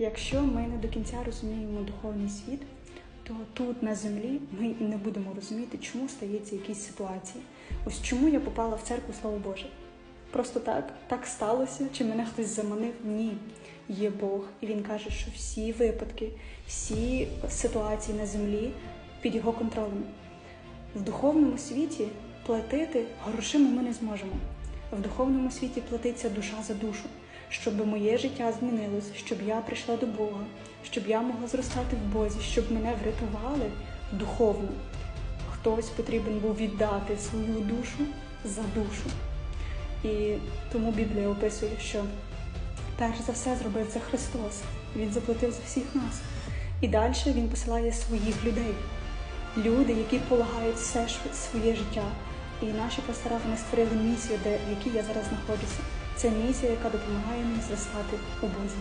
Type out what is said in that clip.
Якщо ми не до кінця розуміємо духовний світ, то тут на землі ми і не будемо розуміти, чому стається якісь ситуації. Ось чому я попала в церкву, слава Боже. Просто так, так сталося, чи мене хтось заманив? Ні. Є Бог, і він каже, що всі випадки, всі ситуації на землі під його контролем. В духовному світі платити грошима ми не зможемо. В духовному світі платиться душа за душу, щоб моє життя змінилось, щоб я прийшла до Бога, щоб я могла зростати в Бозі, щоб мене врятували духовно. Хтось потрібен був віддати свою душу за душу. І тому Біблія описує, що перш за все зробив це Христос. Він заплатив за всіх нас. І далі Він посилає своїх людей, люди, які полагають все своє життя. І наші пастора вони створили місію, де в якій я зараз знаходжуся. Це місія, яка допомагає мені зростати у Бозі.